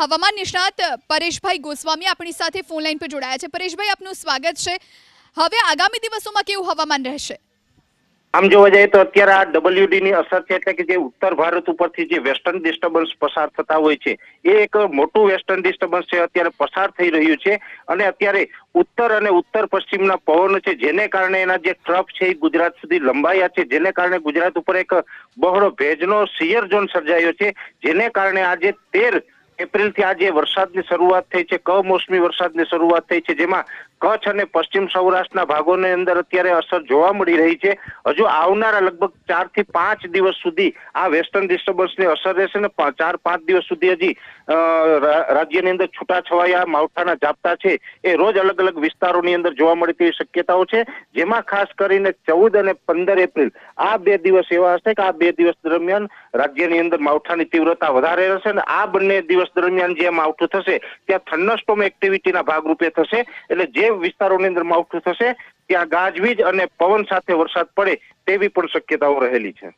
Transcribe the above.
હવામાન નિષ્ણાત પરેશભાઈ ગોસ્વામી આપણી સાથે ફોન લાઈન પર જોડાયા છે. પરેશભાઈ, આપનું સ્વાગત છે. હવે આગામી દિવસોમાં કેવું હવામાન રહેશે? આમ જોવા જઈએ તો અત્યારે આ ડબલ્યુડી ની અસર છે એટલે કે જે ઉત્તર ભારત ઉપરથી જે વેસ્ટર્ન ડિસ્ટર્બન્સ પસાર થતા હોય છે, એ એક મોટું વેસ્ટર્ન ડિસ્ટર્બન્સ છે, અત્યારે પસાર થઈ રહ્યું છે. અને અત્યારે ઉત્તર અને ઉત્તર પશ્ચિમના પવનો છે, જેને કારણે એના જે ટ્રફ છે એ ગુજરાત સુધી લંબાયા છે. જેને કારણે ગુજરાત ઉપર એક બહોળો ભેજનો સિયર ઝોન સર્જાયો છે. જેને કારણે આજે તેર એપ્રિલથી આજે વરસાદની શરૂઆત થઈ છે, કમોસમી વરસાદની શરૂઆત થઈ છે, જેમાં કચ્છ અને પશ્ચિમ સૌરાષ્ટ્રના ભાગોની અંદર અત્યારે અસર જોવા મળી રહી છે. હજુ આવનારા લગભગ ચારથી પાંચ દિવસ સુધી આ વેસ્ટર્ન ડિસ્ટર્બન્સની અસર રહેશે ને ચાર પાંચ દિવસ સુધી હજી રાજ્યની અંદર છૂટાછવાયા માવઠાના ઝાપટા છે એ રોજ અલગ અલગ વિસ્તારોની અંદર જોવા મળે તેવી શક્યતાઓ છે. જેમાં ખાસ કરીને ચૌદ અને પંદર એપ્રિલ, આ બે દિવસ એવા હશે કે આ બે દિવસ દરમિયાન રાજ્યની અંદર માવઠાની તીવ્રતા વધારે રહેશે અને આ બંને દિવસ દરમિયાન જે માવઠું થશે, ત્યાં થંડરસ્ટોમ એક્ટિવિટીના ભાગરૂપે થશે. એટલે જે વિસ્તારોની અંદર માવઠું થશે, ત્યાં ગાજવીજ અને પવન સાથે વરસાદ પડે તેવી પણ શક્યતાઓ રહેલી છે.